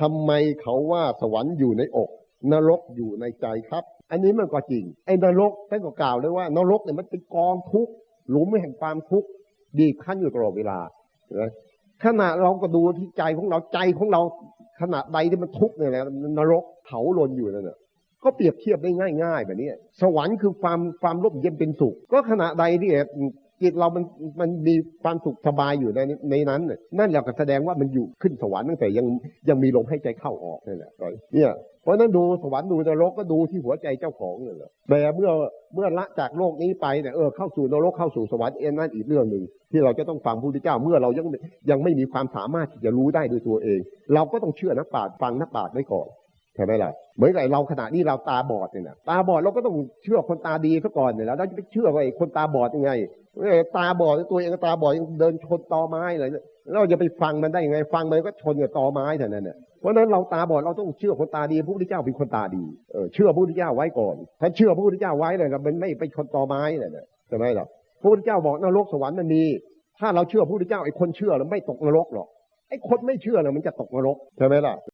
ทำไมเขาว่าสวรรค์อยู่ในอก นรกอยู่ในใจครับ อันนี้มันก็จริง ไอ้นรกท่านก็กล่าวเลยว่านรกเนี่ยมันเป็นกองทุกข์หลุมแห่งความทุกข์บีบคั้นอยู่ตลอดเวลานไหมขณะเราก็ดูที่ใจของเราใจของเราขณะใดที่มันทุกข์เนี่ยนะนรกเผาลนอยู่นั่นน่ะก็เปรียบเทียบได้ง่าย ๆ แบบนี้ สวรรค์คือความความร่มเย็นเป็นสุข ก็ขณะใดที่ จิตเรามันมันมีความสุขสบายอยู่ในในนั้นน่ะนั่นแหละก็แสดงว่ามันอยู่ขึ้นสวรรค์ตั้งแต่ยังยังมีลมให้ใจเข้าออกนั่นแหละเนี่ยเพราะฉะนั้นดูสวรรค์ดูนรกก็ดูที่หัวใจเจ้าของนั่นแหละแต่เมื่อเมื่อละจากโลกนี้ไปเนี่ยเออเข้าสู่นรกเข้าสู่สวรรค์เอ็นนั่นอีกเรื่องหนึ่งที่เราจะต้องฟังพระพุทธเจ้าเมื่อเรายังยังไม่มีความสามารถที่จะรู้ได้ด้วยตัวเอง เราก็ต้องเชื่อนักปราชญ์ฟังนักปราชญ์ไว้ก่อน ใช่ไหมล่ะเหมือนกับเราขณะนี้เราตาบอดเนี่ยนะตาบอดเราก็ต้องเชื่อคนตาดีซะก่อนเนี่ยแล้วเราจะไปเชื่อว่าไอ้คนตาบอดยังไงเออตาบอดตัวเองก็ตาบอดยังเดินชนตอไม้เลยเนี่ยเราจะไปฟังมันได้ยังไง ฟังมันก็ชนกับตอไม้เท่านั้นเนี่ยเพราะนั้นเราตาบอดเราต้องเชื่อคนตาดีพระพุทธเจ้าเป็นคนตาดีเออเชื่อพระพุทธเจ้าไว้ก่อน ถ้าเชื่อพระพุทธเจ้าไว้เลยมันไม่ไปชนตอไม้เลยนี่ยใช่ไหมล่ะพระพุทธเจ้าบอกนรกสวรรค์มันมี ถ้าเราเชื่อพระพุทธเจ้าไอ้คนเชื่อแล้วไม่ตกนรกหรอกไอ้คนไม่เชื่อเนี่ยมันจะตกนรกใช่ไหมล่ะ